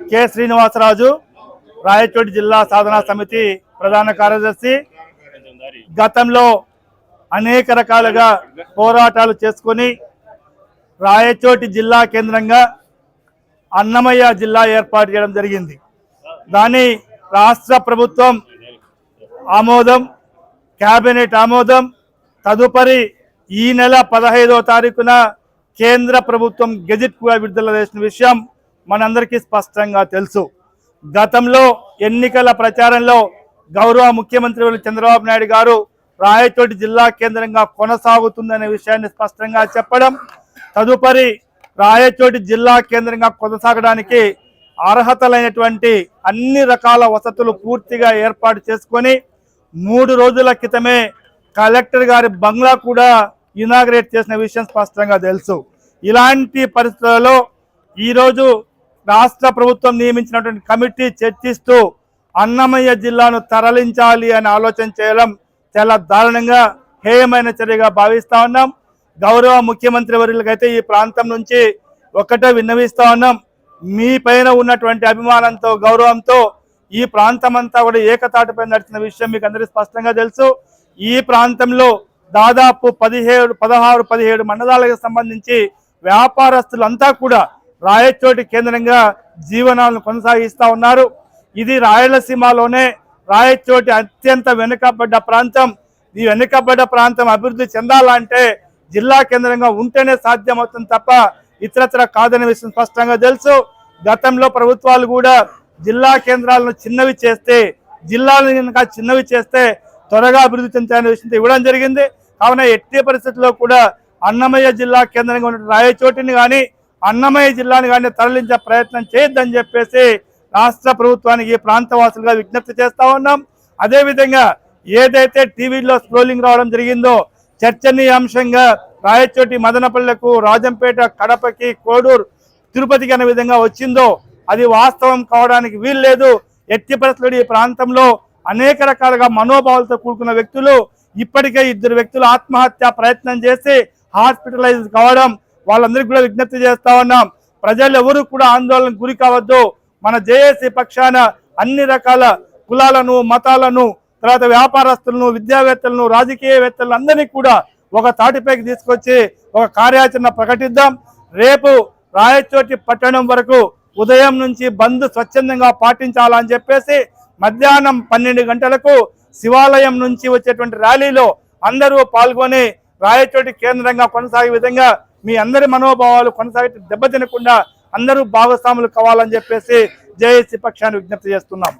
K. Srinivasaraju Rayachoti జిల్లా సాధనా సమితి ప్రధాన కార్యదర్శి. గతంలో అనేక రకాలుగా పోరాటాలు చేసుకొని రాయచోటి జిల్లా కేంద్రంగా అన్నమయ్య జిల్లా ఏర్పాటు చేయడం జరిగింది. దాని రాష్ట్ర ప్రభుత్వం ఆమోదం కేబినెట్ ఆమోదం తదుపరి ఈ నెల పదహైదవ తారీఖున కేంద్ర ప్రభుత్వం గెజిట్ కూడా విడుదల చేసిన విషయం మనందరికీ స్పష్టంగా తెలుసు. గతంలో ఎన్నికల ప్రచారంలో గౌరవ ముఖ్యమంత్రి చంద్రబాబు నాయుడు గారు రాయచోటి జిల్లా కేంద్రంగా కొనసాగుతుందనే విషయాన్ని స్పష్టంగా చెప్పడం తదుపరి రాయచోటి జిల్లా కేంద్రంగా కొనసాగడానికి అర్హతలైనటువంటి అన్ని రకాల వసతులు పూర్తిగా ఏర్పాటు చేసుకొని మూడు రోజుల క్రితమే కలెక్టర్ గారి బంగ్లా కూడా ఇనాగ్రేట్ చేసిన విషయం స్పష్టంగా తెలుసు. ఇలాంటి పరిస్థితులలో ఈరోజు రాష్ట్ర ప్రభుత్వం నియమించినటువంటి కమిటీ చర్చిస్తూ అన్నమయ్య జిల్లాను తరలించాలి అని ఆలోచన చేయడం చాలా దారుణంగా హేయమైన చర్యగా భావిస్తా ఉన్నాం. గౌరవ ముఖ్యమంత్రి వర్యులకైతే ఈ ప్రాంతం నుంచి ఒకటే విన్నవిస్తా ఉన్నాం. మీ పైన ఉన్నటువంటి అభిమానంతో గౌరవంతో ఈ ప్రాంతం అంతా కూడా ఏకతాటిపై నడిచిన విషయం మీకు అందరికీ స్పష్టంగా తెలుసు. ఈ ప్రాంతంలో దాదాపు పదిహేడు పదహారు పదిహేడు మండలాలకు సంబంధించి వ్యాపారస్తులంతా కూడా రాయచోటి కేంద్రంగా జీవనాలను కొనసాగిస్తూ ఉన్నారు. ఇది రాయలసీమలోనే రాయచోటి అత్యంత వెనుకబడ్డ ప్రాంతం. ఈ వెనుకబడ్డ ప్రాంతం అభివృద్ధి చెందాలంటే జిల్లా కేంద్రంగా ఉంటేనే సాధ్యమవుతుంది తప్ప ఇతరత్ర కాదనే విషయం స్పష్టంగా తెలుసు. గతంలో ప్రభుత్వాలు కూడా జిల్లా కేంద్రాలను చిన్నవి చేస్తే జిల్లాలను కనుక చిన్నవి చేస్తే త్వరగా అభివృద్ధి చెందాలనే విషయం ఇవ్వడం జరిగింది. కావున ఎట్టి పరిస్థితుల్లో కూడా అన్నమయ్య జిల్లా కేంద్రంగా ఉన్న రాయచోటిని కానీ అన్నమయ్య జిల్లాని కానీ తరలించే ప్రయత్నం చేయొద్దని చెప్పేసి రాష్ట్ర ప్రభుత్వానికి ఈ ప్రాంతవాసులుగా విజ్ఞప్తి చేస్తా ఉన్నాం. అదేవిధంగా ఏదైతే టీవీలో స్క్రోలింగ్ రావడం జరిగిందో చర్చనీయాంశంగా రాయచోటి మదనపల్లెకు రాజంపేట కడపకి కోడూరు తిరుపతికి అనే విధంగా వచ్చిందో అది వాస్తవం కావడానికి వీల్లేదు. ఎట్టి పరిస్థితులు ఈ ప్రాంతంలో అనేక రకాలుగా మనోభావాలతో కూడుకున్న వ్యక్తులు ఇప్పటికే ఇద్దరు వ్యక్తులు ఆత్మహత్య ప్రయత్నం చేసి హాస్పిటలైజ్ కావడం వాళ్ళందరికీ కూడా విజ్ఞప్తి చేస్తా ఉన్నాం. ప్రజలు ఎవరు కూడా ఆందోళన గురి కావద్దు. మన జేఏసీ పక్షాన అన్ని రకాల కులాలను మతాలను తర్వాత వ్యాపారస్తులను విద్యావేత్తలను రాజకీయవేత్తలను అందరినీ కూడా ఒక తాటిపైకి తీసుకొచ్చి ఒక కార్యాచరణ ప్రకటిద్దాం. రేపు రాయచోటి పట్టణం వరకు ఉదయం నుంచి బంద్ స్వచ్ఛందంగా పాటించాలని చెప్పేసి మధ్యాహ్నం పన్నెండు గంటలకు శివాలయం నుంచి వచ్చేటువంటి ర్యాలీలో అందరూ పాల్గొని రాయచోటి కేంద్రంగా కొనసాగే విధంగా మీ అందరి మనోభావాలు కొనసాగి దెబ్బతినకుండా అందరూ భాగస్వాములు కావాలని చెప్పేసి జేఏసీ పక్షాన్ని విజ్ఞప్తి చేస్తున్నాం.